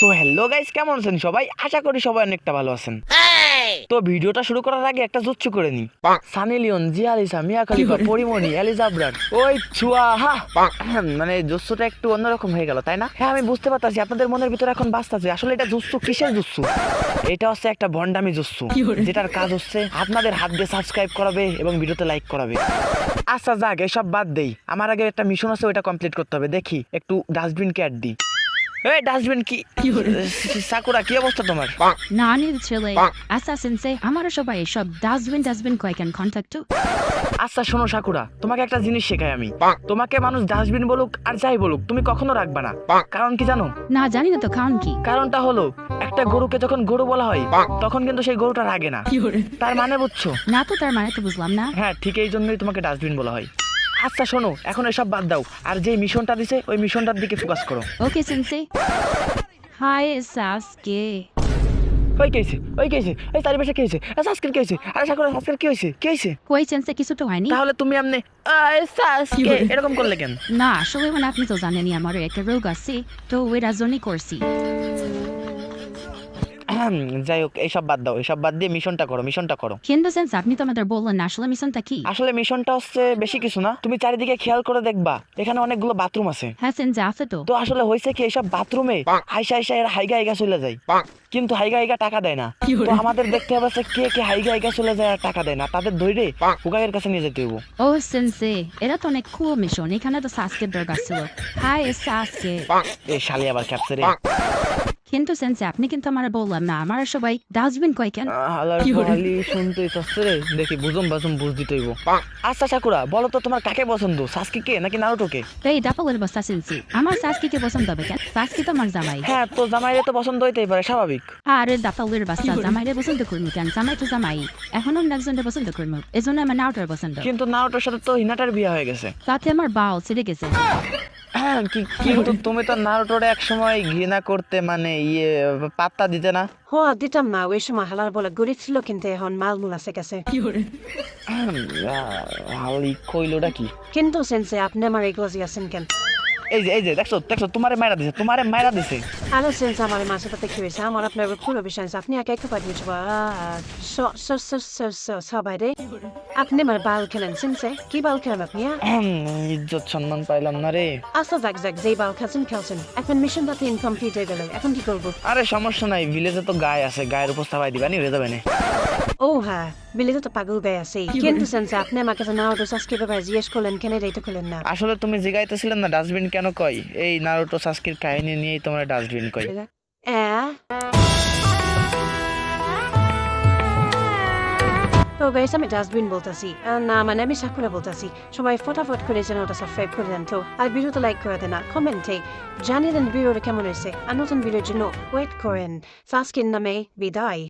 তো hello guys কেমন আছেন সবাই? আশা করি সবাই অনেকটা ভালো আছেন। তো ভিডিওটা শুরু করার আগে একটা জুচ্ছু করে নি সানি লিওন জিয়া আলিসা মিয়া খালিফা পরিমণি এলিজাব্রার ওই ছুয়া হা! মানে জুচ্ছুটা একটু অন্যরকম হয়ে গেল তাই না? হ্যাঁ আমি বুঝতে পারতাছি আপনাদের মনের ভিতরে এখন বাঁচতেছে আসলে এটা জুচ্ছু কিসের জুচ্ছু? এটা হচ্ছে একটা ভন্ডামি জুচ্ছু। যেটার কাজ হচ্ছে আপনাদের হাত দিয়ে সাবস্ক্রাইব করাবে এবং ভিডিওতে লাইক করাবে। আচ্ছা যাক এসব বাদ দেই। আমার আগে একটা মিশন আছে ওইটা কমপ্লিট করতে হবে। দেখি একটু ডাস্টবিন কে দি এই ডাস্টবিন কি? সাকুরা কি অবস্থা তোমার? নানির ছেলে অ্যাসাসিন সে আমার সবাই সব ডাস্টবিন ডাস্টবিন কয় কেন কন্ট্যাক্ট আচ্ছা শোনো সাকুরা তোমাকে একটা জিনিস শেখাই আমি। তোমাকে মানুষ ডাস্টবিন বলুক আর যাই বলুক তুমি কখনো রাখবা না। কারণ কি জানো? না জানি না তো কারণ কি? কারণটা হলো একটা গরুকে যখন গরু বলা হয় তখন কিন্তু সেই গরুটা রাগে না। তার মানে বুঝছ? না তো তার মানে তো বুঝলাম না। হ্যাঁ ঠিক এই জন্যই তোমাকে ডাস্টবিন বলা হয়। আচ্ছা শোনো এখন এসব বাদ দাও। আর যে মিশনটা দিছে ওই মিশনটার দিকে ফোকাস করো। ওকে সেন্সে হাই সাসকে ওই কেছে ওই কেছে ওই তার বেশে কেছে আজকের কেছে আরে সাকুরা আজকের কি হয়েছে কি হয়েছে কই সেন্সে কিছু তো হয়নি। তাহলে তুমি আমনে সাসকে এরকম করলে কেন? না আসলে মানে আপনি তো জানেনই আমার একটা রোগ আছে তো ওই জন্যই করছি। যাই হোক এইসব বাদ দাও এইসব বাদ দিয়ে মিশনটা করো মিশনটা করো। কিন্তু সেন্স আপনি তো আমাদের বললেন না আসলে মিশনটা কি? আসলে মিশনটা হচ্ছে বেশি কিছু না তুমি চারিদিকে খেয়াল করে দেখবা এখানে অনেকগুলো বাথরুম আছে। হ্যাঁ সেন্সে আছে তো। তো আসলে হয়েছে কি এইসব বাথরুমে হাইসা হাইসা এরা হাইগা হাইগা চলে যায়। কিন্তু হাইগা হাইগা টাকা দেয় না। তো আমাদের দেখতে হবে যে কে কে হাইগা হাইগা চলে যায় আর টাকা দেয় না। তাদের ধরে হুগাইয়ের কাছে নিয়ে যেতে হইব। ও সেন্সে এটা তো অনেক কুল মিশন এখানে তো সাসকে দরকার ছিল। Hi Sasuke. এই শালি আবার ক্যাপসে রে কিন্তু সেন্সে আপনি কিন্তু আমার বললাম না আমার সবাই ডাস্টবিন কয় কেন হালার খালি শুনতেই চাচ্ছে রে। দেখি বুঝুম বাজুম বুঝ দিতে হইব আচ্ছা সাকুরা বলো তো তোমার কাকে পছন্দ? সাসকি কে নাকি নারুটোকে? এই ডাপলের বস্তা সেন্সি আমার সাসকিকে পছন্দ হবে কেন? সাসকি তো আমার জামাই। হ্যাঁ তো জামাইরে তো পছন্দ হইতেই পারে স্বাভাবিক। আরে ডাপলের বস্তা জামাইরে পছন্দ করব কেন? জামাই তো জামাই। এখন অন্য একজনের পছন্দ করব এই জন্য আমার নাওটার পছন্দ। কিন্তু নারুটোর সাথে তো হিনাটার বিয়ে হয়ে গেছে। তাতে আমার বাল ছিঁড়ে গেছে। কিন্তু তুমি তো নারুটোরে এক সময় ঘৃণা করতে মানে ইয়ে পাত্তা দিতে না? হ দিতাম না ওই সময় হালার বলে গরিব ছিল কিন্তু এখন মাল মুল আছে গেছে। হালি কইলোটা কি? কিন্তু সেন্সে আপনি আমার এগুলো আছেন কেন? এই যে এই যে দেখছ দেখছ তোমারে মাইরা দিছে তোমারে মাইরা দিছে। আরে সেন্স আমার সাথে কি হয়েছে আমার আপনার পুরো আছে। আপনি একে একে পাঠিয়ে সবাই রে। আপনি আমার বাল খেলেন সেন্সে। কি বাল খেলেন আপনি হ্যাঁ? ইজ্জত সম্মান পাইলাম না রে। আচ্ছা যাক যাক যেই বাল খেলছেন খেলছেন এখন মিশনটাতে ইনকমপ্লিট হয়ে গেল এখন কি করব? আরে সমস্যা নাই ভিলেজে তো গায়ে আছে গায়ের উপর চাপাই দিবা নি হয়ে যাবে না। ও হ্যাঁ। বিলিতে তো পাগল গায়ে আছে কিন্তু সেন্সে আপনি আমাকে ব্যাপারে জিজ্ঞেস করলেন কেন করলেন না আসলে তুমি জিগাইতেছিলেন না ডাস্টবিন কেন কই এই নারুটো সাস্কির কাহিনী নিয়েই তোমার ডাস্টবিন কই? তো গাইস আমি ডাস্টবিন বলতেছি না মানে আমি সাকুরা বলতেছি সবাই ফটাফট করে যেন ওটা সাবস্ক্রাইব করে দেন তো আর ভিডিওটা লাইক করে দেন কমেন্টে জানিয়ে দেন ভিডিওটা কেমন হয়েছে আর নতুন ভিডিওর জন্য ওয়েট করেন ফাস্কিন নামে বিদায়